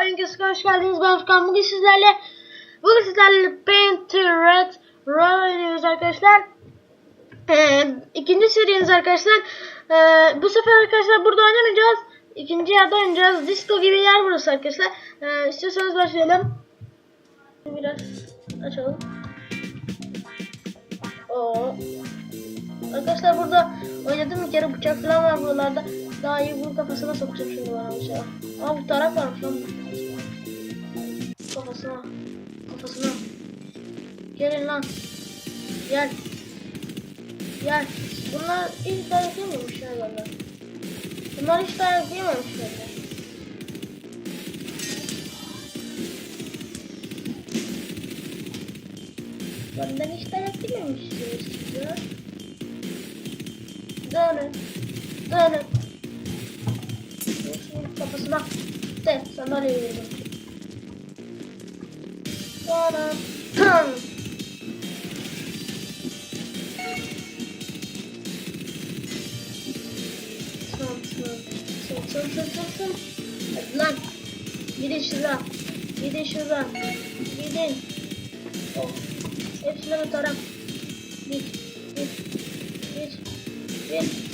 Arkadaşlar hoş geldiniz. Ben Furkan. Bugün sizlerle bugün sizlerle Painted Roll oynuyoruz arkadaşlar. Ee, ikinci serimiz arkadaşlar. Ee, bu sefer arkadaşlar burada oynamayacağız. İkinci yerde oynayacağız. Disco gibi yer burası arkadaşlar. Ee, istiyorsanız başlayalım. Biraz açalım. Oo. Arkadaşlar burada oynadım bir kere bıçak falan var buralarda. Daha iyi bunun kafasına sokacağım şimdi bana bıçağı. Aa bu tarak varmış lan. Kafasına. Kafasına. Gelin lan. Gel. Gel. Bunlar hiç dayak yememiş benden. Bunlar hiç dayak yememiş benden. Benden hiç dayak yememişsiniz. Dönün. Dönün. Kafasına. De sandalye vurdum. Sonra. Tam. Son son son son. Hadi lan. Gidin şuradan. Gidin şuradan. Gidin. Oh. Hepsine bir taraf. Git. Git. Git. Git.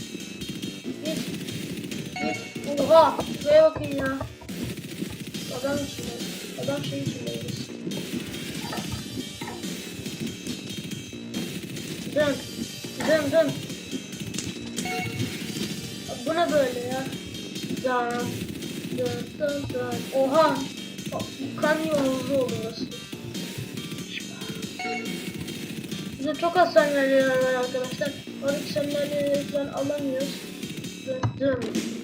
Oha. Şuraya bakın ya. Adam içinde. Adam şey içindeyiz. Dön. Dön dön. Bu ne böyle ya? Dön. Dön dön dön. Oha. Kan yolcu oluyoruz. Bize çok az sandalyeler var arkadaşlar. Oradaki sandalyeleri falan alamıyoruz. Dön dön.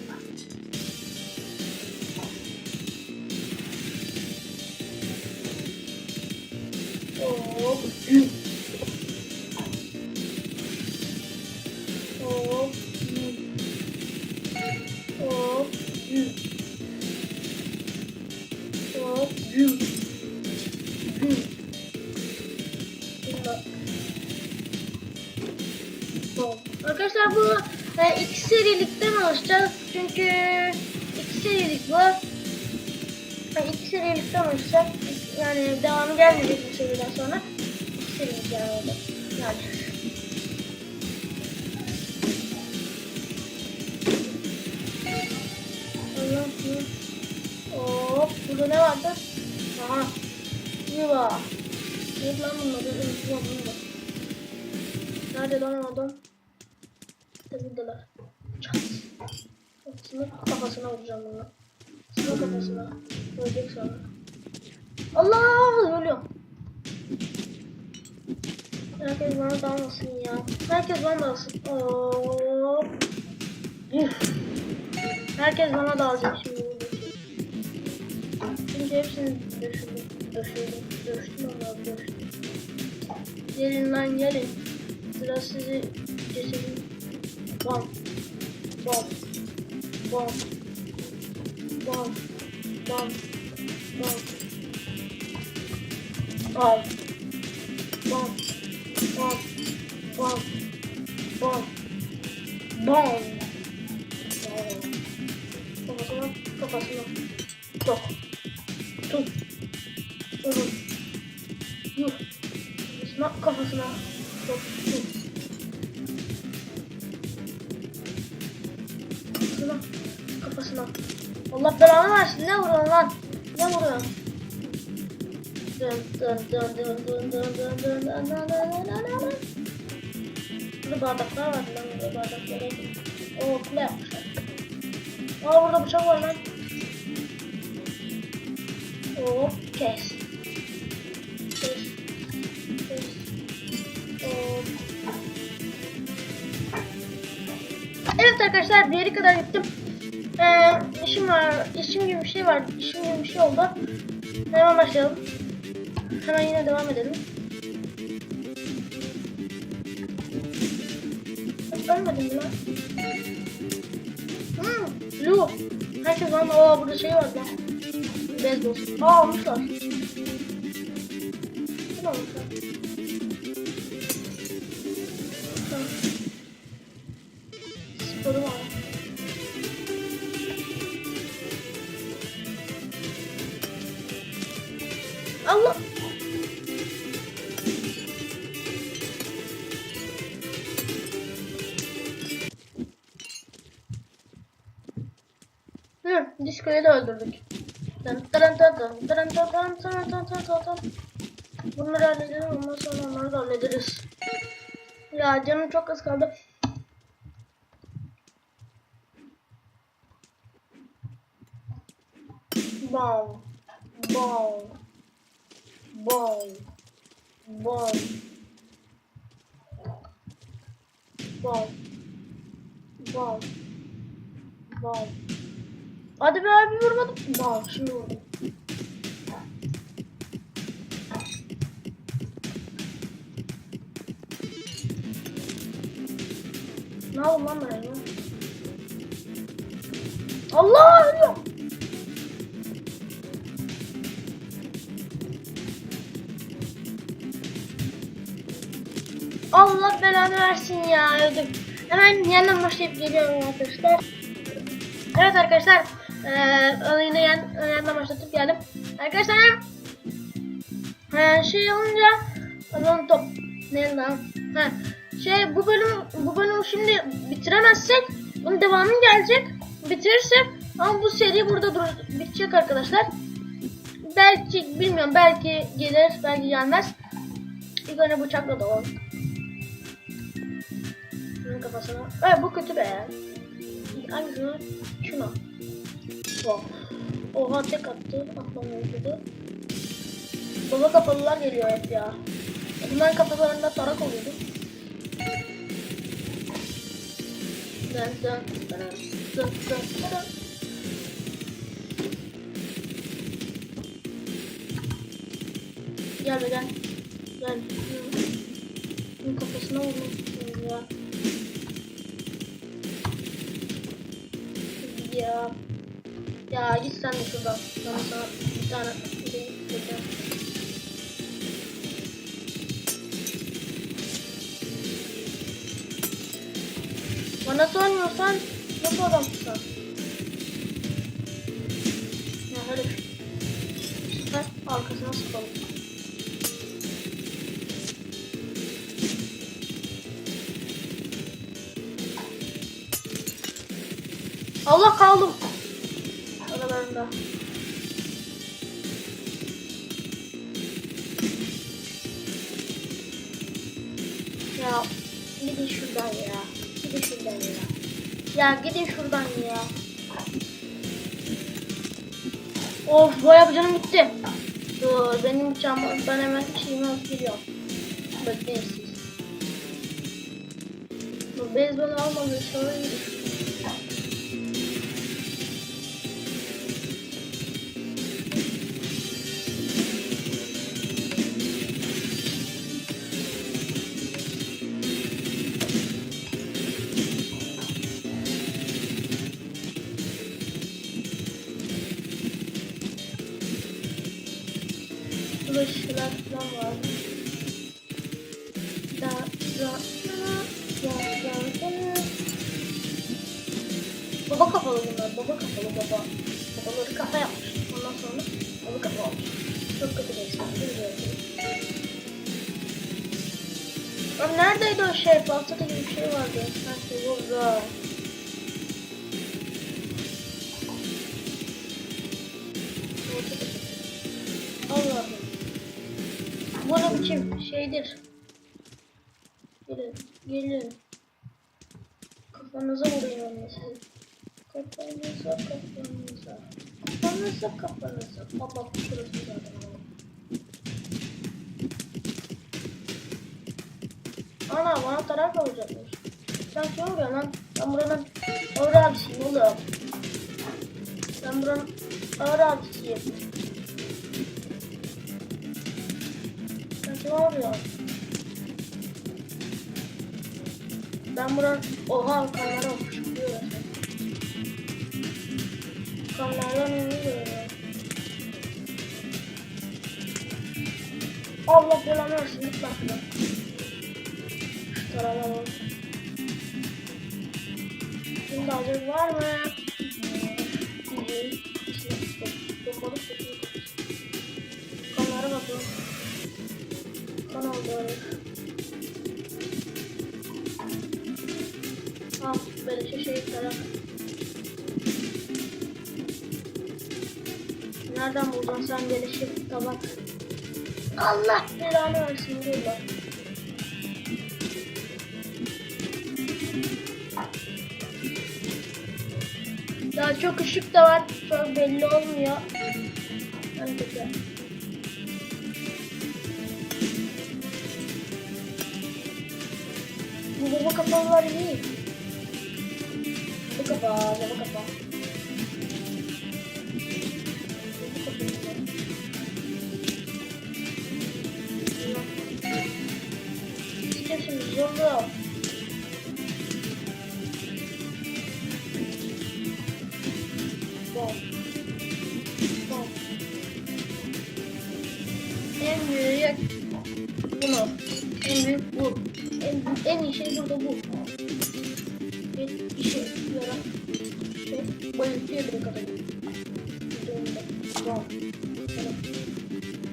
Yani devamı gelmeyecek bu seriden sonra. Serilik yani oldu. Yani. Hop. Burada ne vardı? Aha. Yuva. Yok lan bunları. Unutma bunu da. Nerede lan adam? Buradalar. Hepsini kafasına vuracağım bunu. Sıra kafasına. Ölecek sonra. Allah! Ölüyorum. Herkes bana dalmasın ya. Herkes bana dalsın. Herkes bana dalacak şimdi. Şimdi hepsini düşürdüm. Düşürdüm. Düştüm ama düştüm. Gelin lan gelin. Sıra sizi cesedin. Bam. Bam. Bam. Bam. Bam. Bam. Bam. Bam. Bam. Bam. Bam. Bam. Kafasına, kafasına. Tok. Tok. Vurun. Yuh. Kafasına, kafasına. Tok. Tok. Kafasına, kafasına. Allah belanı versin. Ne vuruyorsun lan? Ne vuruyorsun? Burada bardaklar var lan burada bardakları. Oo kule yapmışlar. Aa burada bıçak var lan. Oo kes. Kes. Kes. Oo. Evet arkadaşlar diğeri kadar gittim. Ee, işim var, işim gibi bir şey var, işim gibi bir şey oldu. Hemen başlayalım. Hemen yine devam edelim. Ölmedim lan? Hmm, Blue. Herkes bana aa burada şey var lan. Bezos. Aa almışlar. Ne almışlar? Dın dın dın. Bunları halledelim ondan sonra onları da hallederiz. Ya canım çok az kaldı. Bom. Bom. Bom. Bom. Bom. Bom. Bom. Hadi be abi vurmadım. Bom. Şimdi vurdum. Ne yapayım lan ben ya? Allah ölüyor. Allah belanı versin ya öldüm. Hemen yeniden başlayıp geliyorum arkadaşlar. Evet arkadaşlar. Eee yine yan, yeniden başlatıp geldim. Arkadaşlar eee, şey olunca aman top ne lan? Ha, şey bu bölüm bu bölümü şimdi bitiremezsek bunun devamı gelecek. Bitirirsek ama bu seri burada dur bitecek arkadaşlar. Belki bilmiyorum belki gelir belki gelmez. İlk önce bıçakla da olur. Bunun kafasına. Evet bu kötü be. Hangisini? Şuna. Oh. Oha tek attı. Atlamıyordu. Baba kafalılar geliyor hep ya. Bunların kafalarında tarak oluyordu. Dın dın dın dın dın dın. Gel be gel. Gel. Bunun kafasına vurmak ya. Ya. Ya git sen de şuradan. Ben sana bir tane şey yapacağım. Bana sormuyorsan nasıl adamsın? Ya hadi. Bu sefer arkasına sıkalım. Allah kaldım. Aralarında. Ya gidin şuradan ya. Gidin şuradan ya. Ya gidin şuradan ya. Of bayağı canım gitti. Dur benim uçağım ben hemen şeyimi alıp geliyorum. Bekleyin siz. Beyzbol almadı sonra iyi. Kılıçlar falan var. Da, da, da, da, da. Baba kafalı bunlar. Baba kafalı baba. Babaları kafa yapmış. Ondan sonra baba kafa olmuş. Çok kötü bir insan. Lan neredeydi o şey? Baltada gibi bir şey vardı. Sanki burada. Biçim şeydir. Gelin, gelin. Kafanıza vuruyorum mesela. Kafanıza, kafanıza. Kafanıza, kafanıza. Baba şurası zaten. Ana bana taraf olacakmış. Sen kim oluyorsun lan? Ben buranın ağır abisiyim oğlum. Ben buranın ağır abisiyim. ne? Ben buranın... Oha kanlara okuyor. Kanlara ne oluyor? Allah belanı versin lütfen şuna. Karalamam. Şimdi hazır var mı? Kanlara bakalım bak doğru. Al böyle şey şey tarak. Nereden buldun sen şey tabak? Allah belanı versin burada. Daha çok ışık da var. Çok belli olmuyor. Bu baba kafalar iyi. Bu kafa, baba. İşte şimdi zorlu. Bom. Bom. En büyük bunu. Büyük bu. En, en iyi şey burada bu. Bir işe yarar. Şey, bayıltıyor bir kadar. Videomda. Bom. Evet.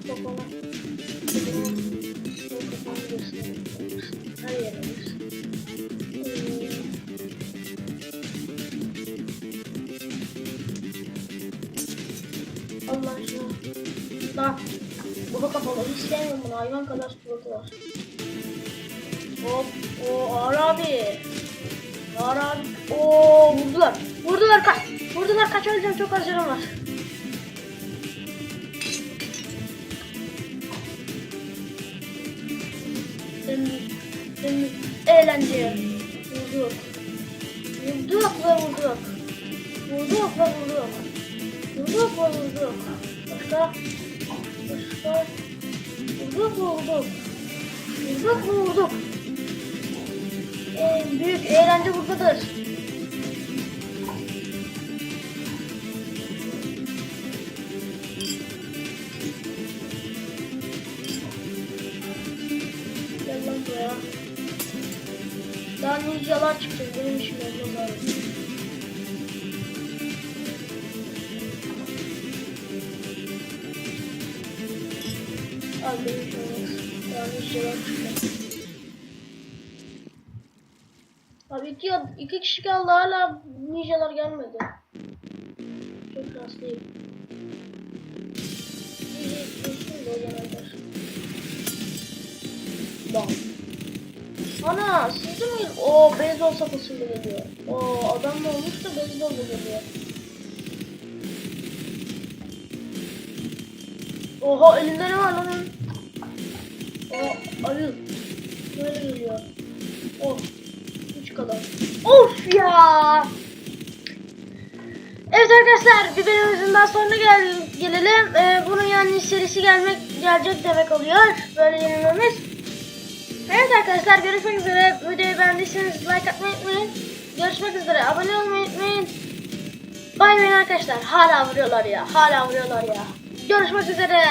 Bak ona. Bak kafanı göstereyim. Her yere göstereyim. Hmm. Allah aşkına. Lan. Baba kapalı. Hiç sevmiyorum bunu. Hayvan kadar suratı var. Hop. O ağır abi. Ağır abi. Oo vurdular. Vurdular kaç. Vurdular kaç öleceğim. Çok az canım var. Eğlence. Vurduk. Vurduk ve vurduk. Vurduk ve vurduk. Vurduk ve vurduk. Başka? Başka? Vurduk ve vurduk. Vurduk ve vurduk. En büyük eğlence buradadır. Gel lan buraya. Daha ninjalar çıkacak. Benim işim abi. Abi benim işim olmaz. Daha ninjalar çıkacak. İki, iki kişi kaldı hala ninjalar gelmedi. Çok şanslıyım. Bam. Ana sizde mi? O beyzbol sopasıyla geliyor. O adam da olmuş da beyzbolla geliyor. Oha elinde ne var lan? O ayı. Böyle geliyor. Oh. Kadar. Of ya. Evet arkadaşlar bir daha sonuna gel gelelim. Ee, bunun yani serisi gelmek gelecek demek oluyor. Böyle yenilmemiz. Evet arkadaşlar görüşmek üzere. Videoyu beğendiyseniz like atmayı unutmayın. Görüşmek üzere. Abone olmayı unutmayın. Bay bay arkadaşlar. Hala vuruyorlar ya. Hala vuruyorlar ya. Görüşmek üzere.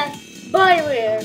Bay bay.